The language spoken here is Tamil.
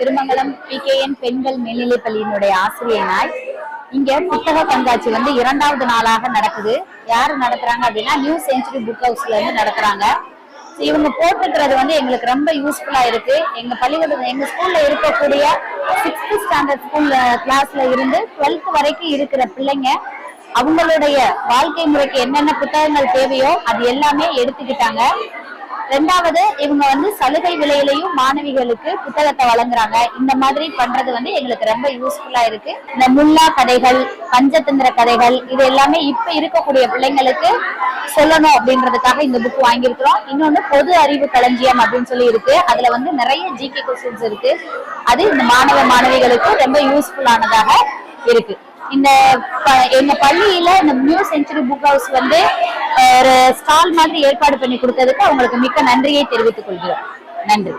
திருமங்கலம் பிகேஎன் பெண்கள் மேல்நிலைப் பள்ளியினுடைய ஆசிரியனாய். இங்க புத்தக கண்காட்சி வந்து இரண்டாவது நாளாக நடக்குது. யாரு நடத்துறாங்க அப்படின்னா நியூ செஞ்சுரி புக் ஹவுஸ்ல இருந்து நடத்துறாங்க. இவங்க போட்டிருக்கிறது வந்து எங்களுக்கு ரொம்ப யூஸ்ஃபுல்லா இருக்கு. எங்க பள்ளிக்கூடம் எங்க ஸ்கூல்ல இருக்கக்கூடிய சிக்ஸ்த் ஸ்டாண்டர்ட் ஸ்கூல்ல கிளாஸ்ல இருந்து டுவெல்த் வரைக்கும் இருக்கிற பிள்ளைங்க அவங்களுடைய வாழ்க்கை முறைக்கு என்னென்ன புத்தகங்கள் தேவையோ அது எல்லாமே எடுத்துக்கிட்டாங்க. ரெண்டாவது இவங்க வந்து சலுகை விலையிலையும் மாணவிகளுக்கு புத்தகத்தை வழங்குறாங்க. இந்த மாதிரி பண்றது வந்து எங்களுக்கு ரொம்ப யூஸ்ஃபுல்லா இருக்கு. இந்த முல்லா கதைகள் பஞ்சதந்திர கதைகள் இது எல்லாமே இப்ப இருக்கக்கூடிய பிள்ளைங்களுக்கு சொல்லணும் அப்படின்றதுக்காக இந்த புக் வாங்கியிருக்கிறோம். இன்னொன்னு பொது அறிவு களஞ்சியம் அப்படின்னு சொல்லி இருக்கு. அதுல வந்து நிறைய ஜிகே கொஸ்டின்ஸ் இருக்கு. அது இந்த மாணவ மாணவிகளுக்கு ரொம்ப யூஸ்ஃபுல்லானதாக இருக்கு. இந்த ப- எங்க பள்ளியில இந்த நியூ செஞ்சுரி புக் ஹவுஸ் வந்து ஒரு ஸ்டால் மாதிரி ஏற்பாடு பண்ணி கொடுத்ததுக்கு அவங்களுக்கு மிக்க நன்றியை தெரிவித்துக் கொள்கிறோம். நன்றி.